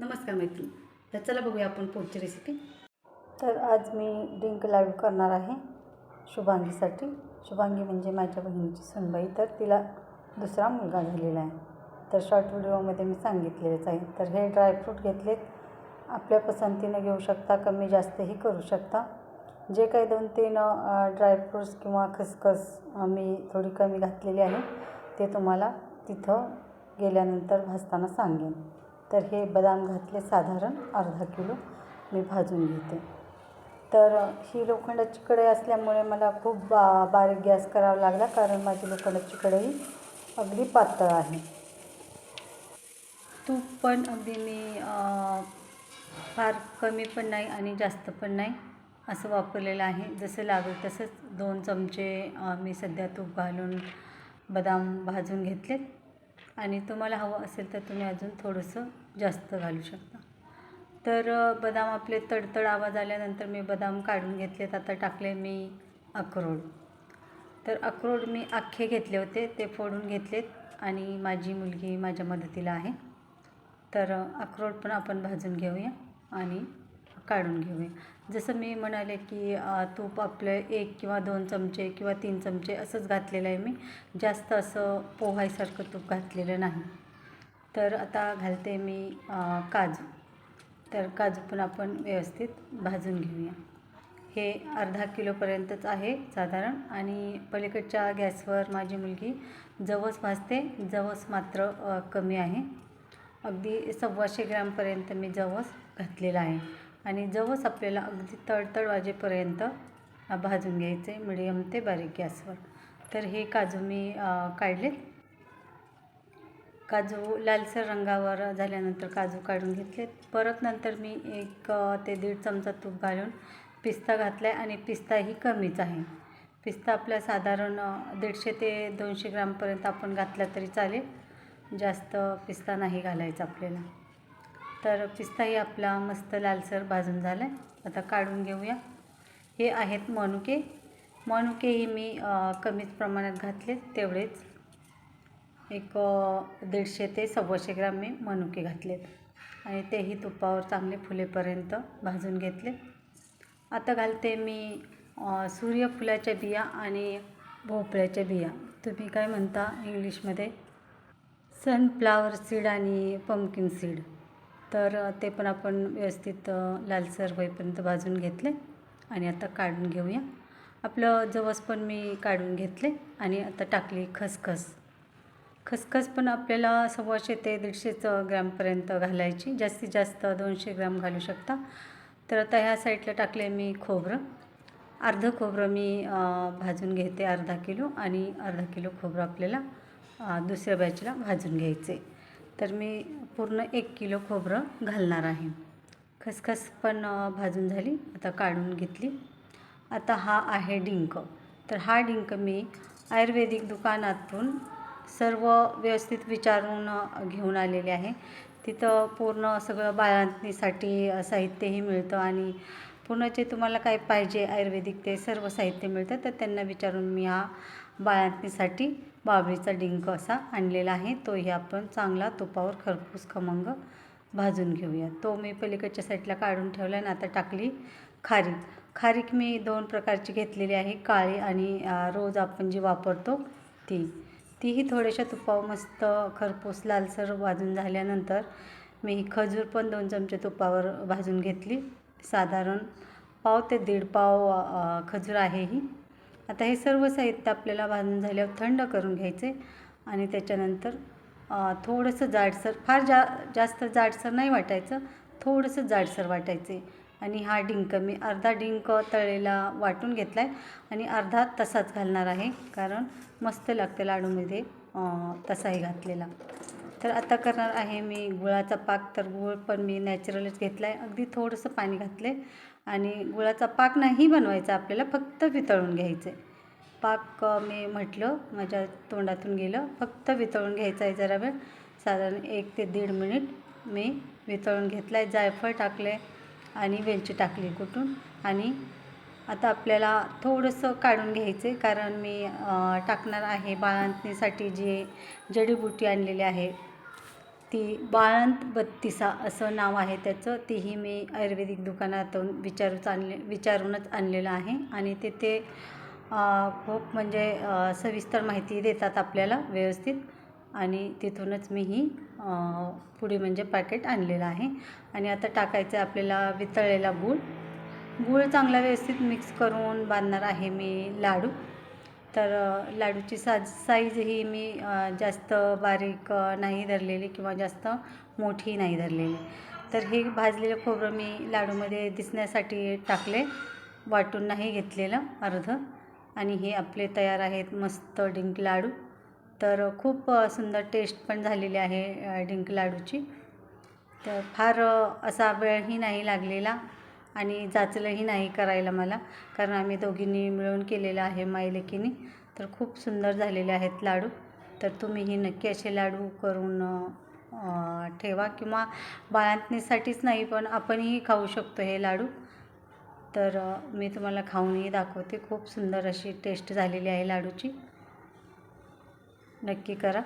नमस्कार मैत्री तर चला बघूया आपण पुढची रेसिपी तर आज मी डिंक लाडू करणार आहे शुभांगीसाठी. शुभांगी म्हणजे माझ्या बहिणीची सुनबाई तर तिला दुसरा मुलगा झालेला आहे. तर शॉर्ट व्हिडिओमध्ये मी सांगितलेलंच आहे. तर हे ड्रायफ्रूट घेतलेत. आपल्या पसंतीनं घेऊ शकता कमी जास्तही करू शकता. जे काही दोन तीन ड्रायफ्रूट्स किंवा खसखस मी थोडी कमी घातलेली आहे ते तुम्हाला तिथं गेल्यानंतर भाजताना सांगेन. तर हे बदाम घातले साधारण अर्धा किलो. मी भाजून घेते. तर ही लोखंडाची कढई असल्यामुळे मला खूप बा बारीक गॅस करावा लागला कारण माझी लोखंडाची कढई अगदी पातळ आहे. तूप पण अगदी मी फार कमी पण नाही आणि जास्त पण नाही असं वापरलेलं आहे. जसं लागेल तसंच दोन चमचे मी सध्या तूप घालून बदाम भाजून घेतलेत. आणि तुम्हाला हवं असेल तर तुम्ही अजून थोडंसं जास्त घालू शकता. तर बदाम आपले तडतड आवाज आल्यानंतर मी बदाम काढून घेतलेत. आता टाकले मी अक्रोड. तर अक्रोड मी अख्खे घेतले होते. ते फोडून घेतलेत आणि माझी मुलगी माझ्या मदतीला आहे. तर अक्रोड पण आपण भाजून घेऊया आणि काढून घेऊया. जसं मी म्हणाले की तूप आपलं एक किंवा दोन चमचे किंवा तीन चमचे असंच घातलेलं आहे मी. जास्त असं पोहायसारखं तूप घातलेलं नाही. तर आता घालते मी काजू. तर काजू पण आपण व्यवस्थित भाजून घेऊया. हे अर्धा किलोपर्यंतच आहे साधारण आणि पलीकडच्या गॅसवर माझी मुलगी जवस भाजते. जवस मात्र कमी आहे. अगदी सव्वाशे ग्रॅमपर्यंत मी जवस घातलेला आहे. आणि जवस आपल्याला अगदी तडतड वाजेपर्यंत भाजून घ्यायचे मिडियम ते बारीक गॅसवर. तर हे काजू मी काढले काढलेत. काजू लालसर रंगावर झाल्यानंतर काजू काढून घेतले परत नंतर मी एक ते दीड चमचा तूप घालून पिस्ता घातला आहे आणि पिस्ताही कमीच आहे. पिस्ता आपला साधारण दीडशे ते दोनशे ग्रामपर्यंत आपण घातला तरी चालेल. जास्त पिस्ता नाही घालायचा आपल्याला. तर पिस्ताही आपला मस्त लालसर भाजून झाला आहे आता काढून घेऊया. हे आहेत मनुके. मनुकेही मी कमीच प्रमाणात घातले तेवढेच. एक दीडशे ते सव्वाशे ग्राम मी मनुके घातलेत. आणि तेही तुपावर चांगले फुलेपर्यंत भाजून घेतले. आता घालते मी सूर्यफुलाच्या बिया आणि भोपळ्याच्या बिया. तुम्ही काय म्हणता इंग्लिशमध्ये? सनफ्लावर सीड आणि पंपकिन सीड. तर ते पण आपण व्यवस्थित लालसर होईपर्यंत भाजून घेतले आणि आता काढून घेऊया. आपलं जवस पण मी काढून घेतले आणि आता टाकली खसखस. खसखस पण आपल्याला सव्वाशे ते दीडशेच ग्रॅमपर्यंत घालायची. जास्तीत जास्त दोनशे ग्रॅम घालू शकता. तर आता ह्या साईडला टाकले मी खोबरं. अर्धं खोबरं मी भाजून घेते अर्धा किलो आणि अर्धा किलो खोबरं आपल्याला दुसऱ्या बॅचला भाजून घ्यायचे. तर मी पूर्ण एक किलो खोबरं घालणार आहे. खसखस पण भाजून झाली. आता काढून घेतली. आता हा आहे डिंक. तर हा डिंक मी आयुर्वेदिक दुकानातून सर्व व्यवस्थित विचारून घेऊन आलेले आहे. तिथं पूर्ण सगळं बाळांतीसाठी साहित्यही मिळतं आणि पूर्ण जे तुम्हाला काय पाहिजे आयुर्वेदिक ते सर्व साहित्य मिळतं तर त्यांना विचारून मी हा बाळांतीसाठी बाबळीचा डिंक असा आणलेला आहे. तोही आपण चांगला तुपावर खरपूस खमंग भाजून घेऊया. तो मी पलीकडच्या साईडला काढून ठेवला आणि आता टाकली खारीक. खारीक मी दोन प्रकारची घेतलेली आहे. काळी आणि रोज आपण जी वापरतो ती. तीही थोड्याशा तुपावर मस्त खरपूस लालसर भाजून झाल्यानंतर मी ही खजूर पण दोन चमचे तुपावर भाजून घेतली. साधारण पाव ते दीड पाव खजूर आहे ही. आता हे सर्व साहित्य आपल्याला भाजून झाल्यावर थंड करून घ्यायचे आणि त्याच्यानंतर थोडंसं जाडसर फार जा जास्त जाडसर नाही वाटायचं थोडंसं जाडसर वाटायचे. आणि हा डिंक मी अर्धा डिंक तळलेला वाटून घेतला आहे आणि अर्धा तसाच घालणार आहे कारण मस्त लागते लाडूमध्ये तसाही घातलेला. तर आता करणार आहे मी गुळाचा पाक तर गुळ पण मी नॅचरलच घेतला आहे अगदी थोडंसं पाणी घातलं आहे आणि गुळाचा पाक नाही बनवायचा आपल्याला फक्त वितळून घ्यायचं. आहे पाक मी म्हटलं माझ्या तोंडातून गेलं फक्त वितळून घ्यायचं आहे जरा वेळ. साधारण एक ते दीड मिनिट मी वितळून घेतला आहे जायफळ टाकले आणि वेलची टाकली कुठून. आणि आता आपल्याला थोडंसं काढून घ्यायचं आहे कारण मी टाकणार आहे बाळंतणीसाठी जे जडीबुटी आणलेली आहे ती बाळंत बत्तीसा असं नाव आहे त्याचं. तीही मी आयुर्वेदिक दुकानातून विचारूच आणले विचारूनच आणलेलं आहे. आणि तिथे खूप म्हणजे सविस्तर माहिती देतात आपल्याला व्यवस्थित. आणि तिथूनच मी ही पुढे म्हणजे पॅकेट आणलेलं आहे. आणि आता टाकायचं आहे आपल्याला वितळलेला गूळ. गूळ चांगला व्यवस्थित मिक्स करून बांधणार आहे मी लाडू. तर लाडूची साज साईज ही मी जास्त बारीक नाही धरलेली किंवा जास्त मोठी नाही धरलेली. तर हे भाजलेलं खोबरं मी लाडूमध्ये दिसण्यासाठी टाकले. वाटून नाही घेतलेलं अर्ध. आणि हे आपले तयार आहेत मस्त डिंक लाडू. तर खूप सुंदर टेस्ट पण झालेली आहे डिंक लाडूची. तर फार असा वेळही नाही लागलेला. आणि जाचलंही नाही करायला मला. कारण आम्ही दोघींनी मिळून केलेलं आहे माईलेकीनी तर खूप सुंदर झालेले आहेत लाडू. तर तुम्हीही नक्की असे लाडू करून ठेवा. किंवा बाळंतणीसाठीच नाही पण आपणही खाऊ शकतो हे लाडू. तर मी तुम्हाला खाऊनही दाखवते. खूप सुंदर अशी टेस्ट झालेली आहे लाडूची. नक्की करा.